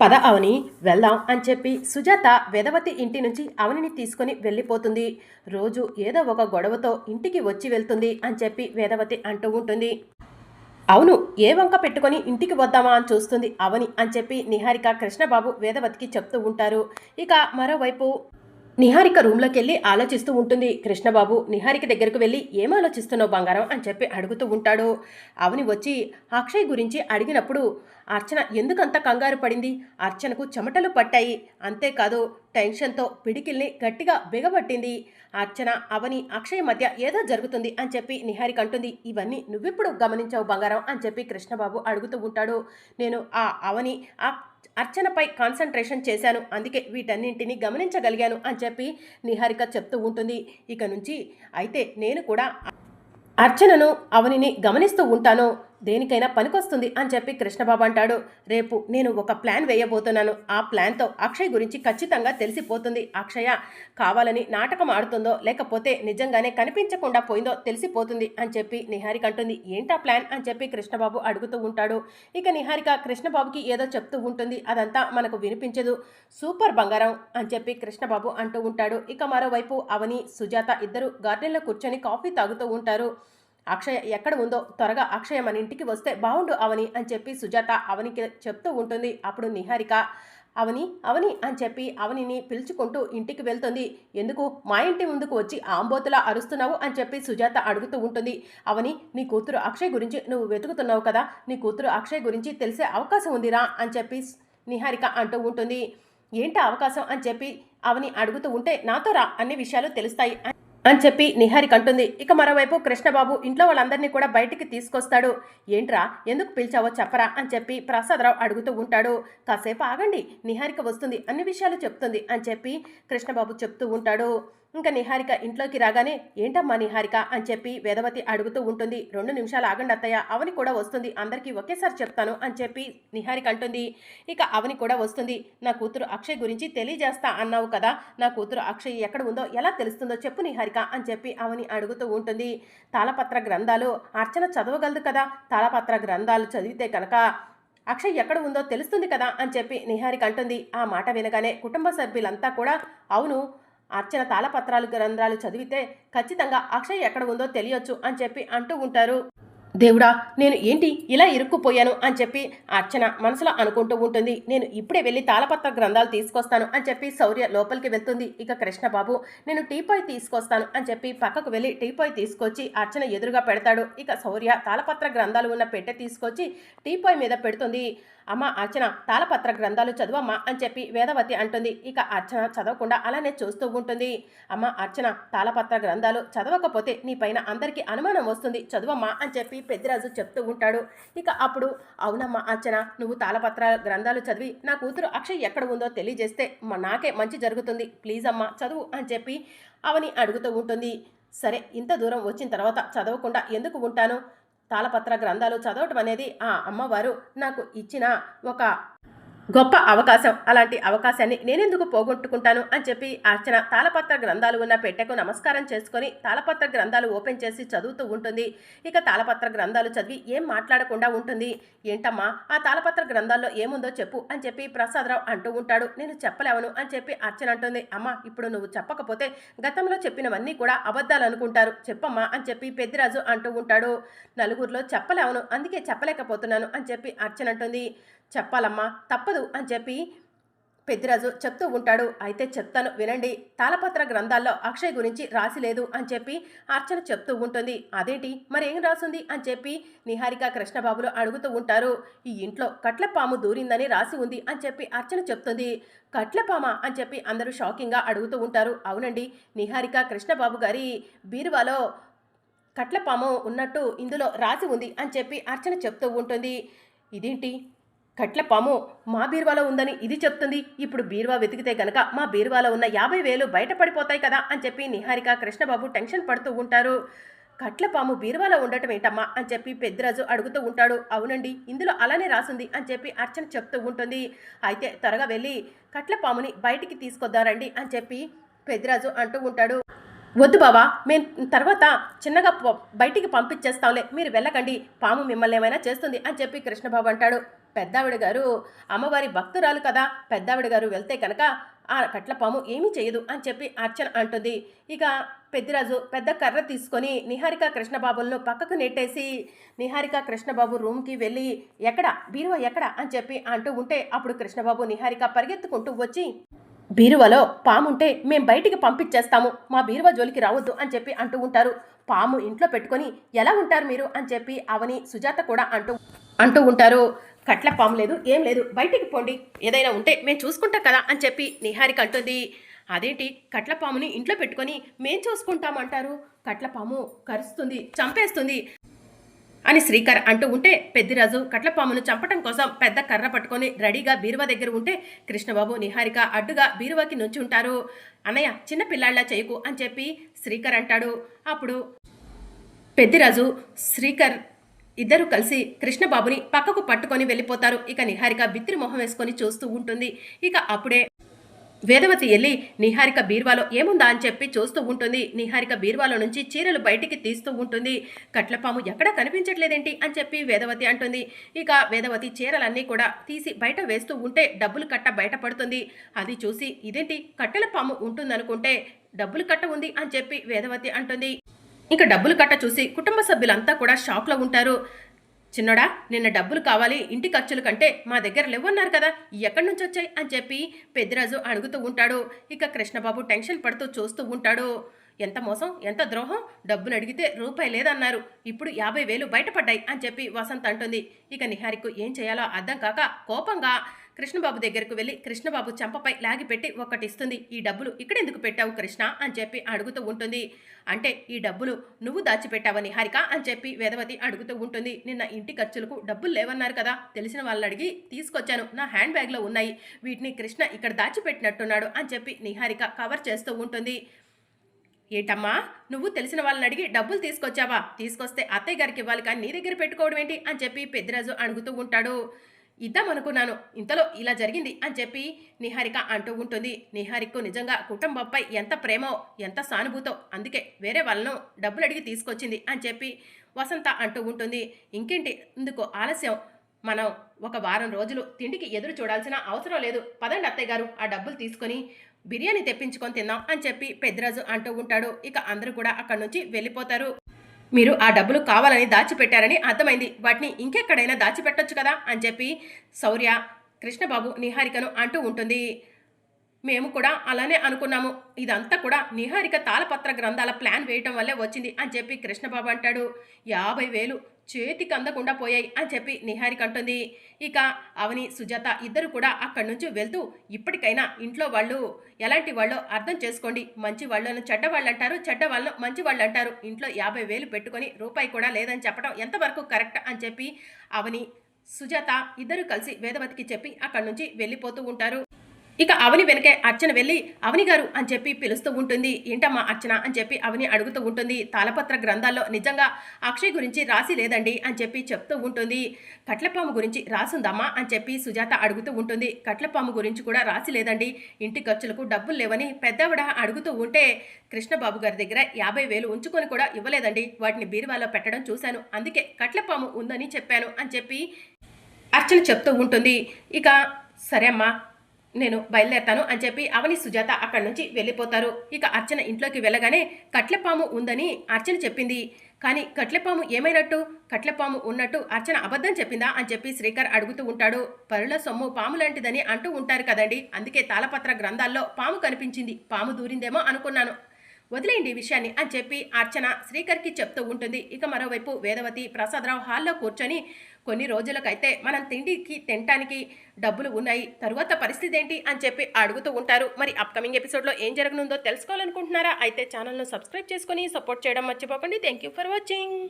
పద అవని వెళ్దాం అని చెప్పి సుజాత వేదవతి ఇంటి నుంచి అవనిని తీసుకొని వెళ్ళిపోతుంది. రోజు ఏదో ఒక గొడవతో ఇంటికి వచ్చి వెళ్తుంది అని చెప్పి వేదవతి అంటూ ఉంటుంది. అవును ఏ వంక పెట్టుకొని ఇంటికి వద్దామా అని చూస్తుంది అవని అని చెప్పి నిహారిక కృష్ణబాబు వేదవతికి చెప్తూ ఉంటారు. ఇక మరోవైపు నిహారిక రూమ్లోకి వెళ్ళి ఆలోచిస్తూ ఉంటుంది. కృష్ణబాబు నిహారిక దగ్గరకు వెళ్ళి ఏం ఆలోచిస్తున్నావు బంగారం అని చెప్పి అడుగుతూ ఉంటాడు. అవని వచ్చి అక్షయ్ గురించి అడిగినప్పుడు అర్చన ఎందుకంత కంగారు పడింది? అర్చనకు చెమటలు పట్టాయి. అంతేకాదు టెన్షన్తో పిడికిల్ని గట్టిగా బిగబట్టింది. అర్చన అవని అక్షయ్ మధ్య ఏదో జరుగుతుంది అని చెప్పి నిహారిక అంటుంది. ఇవన్నీ నువ్వెప్పుడు గమనించావు బంగారం అని చెప్పి కృష్ణబాబు అడుగుతూ ఉంటాడు. నేను ఆ అవని ఆ అర్చనపై కాన్సన్ట్రేషన్ చేశాను. అందుకే వీటన్నింటినీ గమనించగలిగాను అని చెప్పి నిహారిక చెప్తూ ఉంటుంది. ఇక నుంచి అయితే నేను కూడా అర్చనను అవనిని గమనిస్తూ ఉంటాను. దేనికైనా పనికొస్తుంది అని చెప్పి కృష్ణబాబు అంటాడు. రేపు నేను ఒక ప్లాన్ వేయబోతున్నాను. ఆ ప్లాన్తో అక్షయ్ గురించి ఖచ్చితంగా తెలిసిపోతుంది. అక్షయ కావాలని నాటకం ఆడుతుందో లేకపోతే నిజంగానే కనిపించకుండా పోయిందో తెలిసిపోతుంది అని చెప్పి నిహారిక అంటుంది. ఏంటా ప్లాన్ అని చెప్పి కృష్ణబాబు అడుగుతూ ఉంటాడు. ఇక నిహారిక కృష్ణబాబుకి ఏదో చెప్తూ ఉంటుంది. అదంతా మనకు వినిపించదు. సూపర్ బంగారం అని చెప్పి కృష్ణబాబు అంటూ ఉంటాడు. ఇక మరోవైపు అవని సుజాత ఇద్దరు గార్డెన్లో కూర్చొని కాఫీ తాగుతూ ఉంటారు. అక్షయ ఎక్కడ ఉందో త్వరగా అక్షయ మన ఇంటికి వస్తే బాగుండు అవని అని చెప్పి సుజాత అవనికి చెప్తూ ఉంటుంది. అప్పుడు నిహారిక అవని అవని అని చెప్పి అవనిని పిలుచుకుంటూ ఇంటికి వెళ్తుంది. ఎందుకు? మా ఇంటి ముందుకు వచ్చి ఆంబోతులా అరుస్తున్నావు అని చెప్పి సుజాత అడుగుతూ ఉంటుంది. అవని నీ కూతురు అక్షయ్ గురించి నువ్వు వెతుకుతున్నావు కదా? నీ కూతురు అక్షయ్ గురించి తెలిసే అవకాశం ఉందిరా అని చెప్పి నిహారిక అంటూ ఉంటుంది. ఏంటి అవకాశం అని చెప్పి అవని అడుగుతూ ఉంటే నాతో రా అన్ని విషయాలు తెలుస్తాయి అని చెప్పి నిహారిక అంటుంది. ఇక మరోవైపు కృష్ణబాబు ఇంట్లో వాళ్ళందరినీ కూడా బయటికి తీసుకొస్తాడు. ఏంట్రా ఎందుకు పిలిచావో చెప్పరా? అని చెప్పి ప్రసాదరావు అడుగుతూ ఉంటాడు. కాసేపు ఆగండి నిహారిక వస్తుంది అన్ని విషయాలు చెప్తుంది అని చెప్పి కృష్ణబాబు చెప్తూ ఉంటాడు. ఇంకా నిహారిక ఇంట్లోకి రాగానే ఏంటమ్మా నిహారిక? అని చెప్పి వేదవతి అడుగుతూ ఉంటుంది. రెండు నిమిషాలు ఆగండి అత్తయ్య అవని కూడా వస్తుంది. అందరికీ ఒకేసారి చెప్తాను అని చెప్పి నిహారిక అంటుంది. ఇక అవని కూడా వస్తుంది. నా కూతురు అక్షయ్ గురించి తెలియజేస్తా అన్నావు కదా నా కూతురు అక్షయ్ ఎక్కడ ఉందో ఎలా తెలుస్తుందో చెప్పు నిహారిక అని చెప్పి అవని అడుగుతూ ఉంటుంది. తాళపత్ర గ్రంథాలు అర్చన చదవగలదు కదా తాళపత్ర గ్రంథాలు చదివితే కనుక అక్షయ్ ఎక్కడ ఉందో తెలుస్తుంది కదా అని చెప్పి నిహారిక అంటుంది. ఆ మాట వినగానే కుటుంబ సభ్యులంతా కూడా అవును అర్చన తాళపత్రాలు గ్రంథాలు చదివితే ఖచ్చితంగా అక్షయ్ ఎక్కడ ఉందో తెలియొచ్చు అని చెప్పి అంటూ ఉంటారు. దేవుడా నేను ఏంటి ఇలా ఇరుక్కుపోయాను? అని చెప్పి అర్చన మనసులో అనుకుంటూ ఉంటుంది. నేను ఇప్పుడే వెళ్ళి తాళపత్ర గ్రంథాలు తీసుకొస్తాను అని చెప్పి శౌర్య లోపలికి వెళ్తుంది. ఇక కృష్ణబాబు నేను టీపాయ్ తీసుకొస్తాను అని చెప్పి పక్కకు వెళ్ళి టీపాయ్ తీసుకొచ్చి అర్చన ఎదురుగా పెడతాడు. ఇక శౌర్య తాళపత్ర గ్రంథాలు ఉన్న పెట్టె తీసుకొచ్చి టీపాయ్ మీద పెడుతుంది. అమ్మ అర్చన తాళపత్ర గ్రంథాలు చదువమ్మా అని చెప్పి వేదవతి అంటుంది. ఇక అర్చన చదవకుండా అలానే చూస్తూ ఉంటుంది. అమ్మ అర్చన తాళపత్ర గ్రంథాలు చదవకపోతే నీ పైన అందరికీ అనుమానం వస్తుంది. చదువమ్మా అని చెప్పి పెద్దిరాజు చెప్తూ ఉంటాడు. ఇక అప్పుడు అవునమ్మా అర్చన నువ్వు తాళపత్ర గ్రంథాలు చదివి నా కూతురు అక్షయ్ ఎక్కడ ఉందో తెలియజేస్తే నాకే మంచి జరుగుతుంది. ప్లీజ్ అమ్మా చదువు అని చెప్పి అవని అడుగుతూ ఉంటుంది. సరే ఇంత దూరం వచ్చిన తర్వాత చదవకుండా ఎందుకు ఉంటాను? తాళపత్ర గ్రంథాలు చదవటం అనేది ఆ అమ్మవారు నాకు ఇచ్చిన ఒక గొప్ప అవకాశం. అలాంటి అవకాశాన్ని నేనెందుకు పోగొట్టుకుంటాను? అని చెప్పి అర్చన తాళపత్ర గ్రంథాలు ఉన్న పెట్టెకు నమస్కారం చేసుకొని తాళపత్ర గ్రంథాలు ఓపెన్ చేసి చదువుతూ ఉంటుంది. ఇక తాళపత్ర గ్రంథాలు చదివి ఏం మాట్లాడకుండా ఉంటుంది? ఏంటమ్మా ఆ తాళపత్ర గ్రంథాల్లో ఏముందో చెప్పు అని చెప్పి ప్రసాదరావు అంటూ ఉంటాడు. నేను చెప్పలేవను అని చెప్పి అర్చన అంటుంది. అమ్మా ఇప్పుడు నువ్వు చెప్పకపోతే గతంలో చెప్పినవన్నీ కూడా అబద్ధాలు అనుకుంటారు. చెప్పమ్మా అని చెప్పి పెద్దిరాజు అంటూ ఉంటాడు. నలుగురిలో చెప్పలేవను అందుకే చెప్పలేకపోతున్నాను అని చెప్పి అర్చన అంటుంది. చెప్పాలమ్మా తప్పదు అని చెప్పి పెద్దిరాజు చెప్తూ ఉంటాడు. అయితే చెప్తాను వినండి తాళపత్ర గ్రంథాల్లో అక్షయ్ గురించి రాసి లేదు అని చెప్పి అర్చన చెప్తూ ఉంటుంది. అదేంటి? మరి ఏం రాసుంది? అని చెప్పి నిహారిక కృష్ణబాబులు అడుగుతూ ఉంటారు. ఈ ఇంట్లో కట్లపాము దూరిందని రాసి ఉంది అని చెప్పి అర్చన చెప్తుంది. కట్లపామ అని చెప్పి అందరూ షాకింగ్గా అడుగుతూ ఉంటారు. అవునండి నిహారిక కృష్ణబాబు గారి బీరువాలో కట్లపాము ఉన్నట్టు ఇందులో రాసి ఉంది అని చెప్పి అర్చన చెప్తూ ఉంటుంది. ఇదేంటి? కట్ల పాము మా బీరువాలో ఉందని ఇది చెప్తుంది. ఇప్పుడు బీరువా వెతికితే గనక మా బీరువాలో ఉన్న యాభై వేలు బయటపడిపోతాయి కదా అని చెప్పి నిహారిక కృష్ణబాబు టెన్షన్ పడుతూ ఉంటారు. కట్లపాము బీరువాలో ఉండటం ఏంటమ్మా అని చెప్పి పెద్దిరాజు అడుగుతూ ఉంటాడు. అవునండి ఇందులో అలానే రాసుంది అని చెప్పి అర్చన చెప్తూ ఉంటుంది. అయితే త్వరగా వెళ్ళి కట్లపాముని బయటికి తీసుకొద్దారండి అని చెప్పి పెద్దిరాజు అంటూ ఉంటాడు. వద్దు బావా మేము తర్వాత చిన్నగా బయటికి పంపించేస్తాంలే. మీరు వెళ్ళకండి పాము మిమ్మల్ని ఏమైనా చేస్తుంది అని చెప్పి కృష్ణబాబు అంటాడు. పెద్దావిడ గారు అమ్మవారి భక్తురాలు కదా పెద్దావిడ గారు వెళ్తే కనుక ఆ కట్లపాము ఏమీ చేయదు అని చెప్పి అర్చన అంటుంది. ఇక పెద్దిరాజు పెద్ద కర్ర తీసుకొని నిహారిక కృష్ణబాబులను పక్కకు నెట్టేసి నిహారిక కృష్ణబాబు రూమ్కి వెళ్ళి ఎక్కడ? బీరువా ఎక్కడ? అని చెప్పి అంటూ ఉంటే అప్పుడు కృష్ణబాబు నిహారిక పరిగెత్తుకుంటూ వచ్చి బీరువలో పాముంటే మేం బయటికి పంపించేస్తాము మా బీరువా జోలికి రావద్దు అని చెప్పి అంటూ ఉంటారు. పాము ఇంట్లో పెట్టుకొని ఎలా ఉంటారు మీరు? అని చెప్పి అవని సుజాత కూడా అంటూ అంటూ ఉంటారు. కట్ల పాము లేదు ఏం లేదు. బయటికి పోండి. ఏదైనా ఉంటే మేము చూసుకుంటాం కదా అని చెప్పి నిహారిక అంటుంది. అదేంటి? కట్ల పాముని ఇంట్లో పెట్టుకొని మేం చూసుకుంటామంటారు. కట్ల పాము కరుస్తుంది చంపేస్తుంది అని శ్రీకర్ అంటూ ఉంటే పెద్దిరాజు కట్లపామును చంపటం కోసం పెద్ద కర్ర పట్టుకొని రెడీగా బీరువా దగ్గర ఉంటే కృష్ణబాబు నిహారిక అడ్డుగా బీరువాకి నుంచి ఉంటారు. అన్నయ్య చిన్న పిల్లాళ్ళ చేయకు అని చెప్పి శ్రీకర్ అంటాడు. అప్పుడు పెద్దిరాజు శ్రీకర్ ఇద్దరు కలిసి కృష్ణబాబుని పక్కకు పట్టుకొని వెళ్ళిపోతారు. ఇక నిహారిక బిత్తిరి మొహం వేసుకొని చూస్తూ ఉంటుంది. ఇక అప్పుడే వేదవతి వెళ్ళి నిహారిక బీర్వాలో ఏముందా? అని చెప్పి చూస్తూ ఉంటుంది. నిహారిక బీర్వాలో నుంచి చీరలు బయటికి తీస్తూ ఉంటుంది. కట్లపాము ఎక్కడా కనిపించట్లేదేంటి? అని చెప్పి వేదవతి అంటుంది. ఇక వేదవతి చీరలన్నీ కూడా తీసి బయట వేస్తూ ఉంటే డబ్బులు కట్ట బయటపడుతుంది అది చూసి ఇదేంటి? కట్టెల పాము ఉంటుందనుకుంటే డబ్బులు కట్ట ఉంది అని చెప్పి వేదవతి అంటుంది. ఇంకా డబ్బులు కట్ట చూసి కుటుంబ సభ్యులంతా కూడా షాక్లో ఉంటారు. చిన్నోడా నిన్న డబ్బులు కావాలి ఇంటి ఖర్చుల కంటే మా దగ్గర లేవన్నారు కదా ఎక్కడి నుంచి వచ్చాయి? అని చెప్పి పెద్దిరాజు అడుగుతూ ఉంటాడు. ఇక కృష్ణబాబు టెన్షన్ పడుతూ చూస్తూ ఉంటాడు. ఎంత మోసం ఎంత ద్రోహం? డబ్బులు అడిగితే రూపాయి లేదన్నారు. ఇప్పుడు యాభై వేలు బయటపడ్డాయి అని చెప్పి వసంత్ అంటుంది. ఇక నిహారికు ఏం చేయాలో అర్థం కాక కోపంగా కృష్ణబాబు దగ్గరకు వెళ్ళి కృష్ణబాబు చెంపపై లాగిపెట్టి ఒకటిస్తుంది ఈ డబ్బులు ఇక్కడెందుకు పెట్టావు కృష్ణ అని చెప్పి అడుగుతూ ఉంటుంది. అంటే ఈ డబ్బులు నువ్వు దాచిపెట్టావా హరిక అని చెప్పి వేదవతి అడుగుతూ ఉంటుంది. నిన్న ఇంటి ఖర్చులకు డబ్బులు లేవన్నారు కదా తెలిసిన వాళ్ళని అడిగి తీసుకొచ్చాను. నా హ్యాండ్ బ్యాగ్లో ఉన్నాయి. వీటిని కృష్ణ ఇక్కడ దాచిపెట్టినట్టున్నాడు అని చెప్పి నిహారిక కవర్ చేస్తూ ఉంటుంది. ఏటమ్మా? నువ్వు తెలిసిన వాళ్ళని అడిగి డబ్బులు తీసుకొచ్చావా? తీసుకొస్తే అత్తయ్య గారికి ఇవ్వాలి కానీ నీ దగ్గర పెట్టుకోవడం ఏంటి అని చెప్పి పెద్దిరాజు అడుగుతూ ఉంటాడు. ఇద్దాం అనుకున్నాను ఇంతలో ఇలా జరిగింది అని చెప్పి నిహారిక అంటూ ఉంటుంది. నిహారికకు నిజంగా కుటుంబంపై ఎంత ప్రేమో ఎంత సానుభూతో అందుకే వేరే వాళ్ళను డబ్బులు అడిగి తీసుకొచ్చింది అని చెప్పి వసంత అంటూ ఉంటుంది. ఇంకేంటి? ఇందుకు ఆలస్యం. మనం ఒక వారం రోజులు తిండికి ఎదురు చూడాల్సిన అవసరం లేదు. పదండి అత్తయ్య గారు ఆ డబ్బులు తీసుకొని బిర్యానీ తెప్పించుకొని తిందాం అని చెప్పి పెద్దరాజు అంటూ ఉంటాడు. ఇక అందరూ కూడా అక్కడి నుంచి వెళ్ళిపోతారు. మీరు ఆ డబ్బులు కావాలని దాచిపెట్టారని అర్థమైంది. వాటిని ఇంకెక్కడైనా దాచిపెట్టొచ్చు కదా అని చెప్పి శౌర్య కృష్ణబాబు నిహారికను అంటూ ఉంటుంది. మేము కూడా అలానే అనుకున్నాము. ఇదంతా కూడా నిహారిక తాళపత్ర గ్రంథాల ప్లాన్ వేయటం వల్లే వచ్చింది అని చెప్పి కృష్ణబాబు అంటాడు. యాభై వేలు చేతికి అందకుండా పోయాయి అని చెప్పి నిహారిక అంటుంది. ఇక అవని సుజాత ఇద్దరు కూడా అక్కడి నుంచి వెళ్తూ ఇప్పటికైనా ఇంట్లో వాళ్ళు ఎలాంటి వాళ్ళో అర్థం చేసుకోండి. మంచి వాళ్ళను చెడ్డ వాళ్ళు అంటారు చెడ్డ వాళ్ళను మంచి వాళ్ళు అంటారు ఇంట్లో యాభై వేలు పెట్టుకొని రూపాయి కూడా లేదని చెప్పడం ఎంతవరకు కరెక్ట్ అని చెప్పి అవని సుజాత ఇద్దరు కలిసి వేదవతికి చెప్పి అక్కడి నుంచి వెళ్ళిపోతూ ఉంటారు. ఇక అవని వెనకే అర్చన వెళ్ళి అవని గారు అని చెప్పి పిలుస్తూ ఉంటుంది. ఏంటమ్మా అర్చన అని చెప్పి అవని అడుగుతూ ఉంటుంది. తాళపత్ర గ్రంథాల్లో నిజంగా అక్షయ్ గురించి రాసి లేదండి అని చెప్పి చెప్తూ ఉంటుంది. కట్లపాము గురించి రాసుందమ్మా అని చెప్పి సుజాత అడుగుతూ ఉంటుంది. కట్లపాము గురించి కూడా రాసి లేదండి. ఇంటి ఖర్చులకు డబ్బులు లేవని పెద్దవిడ అడుగుతూ ఉంటే కృష్ణబాబు గారి దగ్గర యాభై వేలు ఉంచుకొని కూడా ఇవ్వలేదండి. వాటిని బీరువాలో పెట్టడం చూశాను. అందుకే కట్లపాము ఉందని చెప్పాను అని చెప్పి అర్చన చెప్తూ ఉంటుంది. ఇక సరే అమ్మా నేను బయలుదేరతాను అని చెప్పి అవని సుజాత అక్కడి నుంచి వెళ్ళిపోతారు. ఇక అర్చన ఇంట్లోకి వెళ్ళగానే కట్లపాము ఉందని అర్చన చెప్పింది. కానీ కట్లపాము ఏమైనట్టు? కట్లపాము ఉన్నట్టు అర్చన అబద్ధం చెప్పిందా అని చెప్పి శ్రీకర్ అడుగుతూ ఉంటాడు. పరుల సొమ్ము పాము లాంటిదని అంటూ ఉంటారు కదండి. అందుకే తాళపత్ర గ్రంథాల్లో పాము కనిపించింది. పాము దూరిందేమో అనుకున్నాను. వదిలేయండి ఈ విషయాన్ని అని చెప్పి అర్చన శ్రీకర్కి చెప్తూ ఉంటుంది. ఇక మరోవైపు వేదవతి ప్రసాదరావు హాల్లో కూర్చొని కొన్ని రోజులకైతే మనం తిండికి తినటానికి డబ్బులు ఉన్నాయి. తరువాత పరిస్థితి ఏంటి అని చెప్పి అడుగుతూ ఉంటారు. మరి అప్కమింగ్ ఎపిసోడ్లో ఏం జరగనుందో తెలుసుకోవాలనుకుంటున్నారా? అయితే ఛానల్ను సబ్స్క్రైబ్ చేసుకొని సపోర్ట్ చేయడం మర్చిపోకండి. Thank you for watching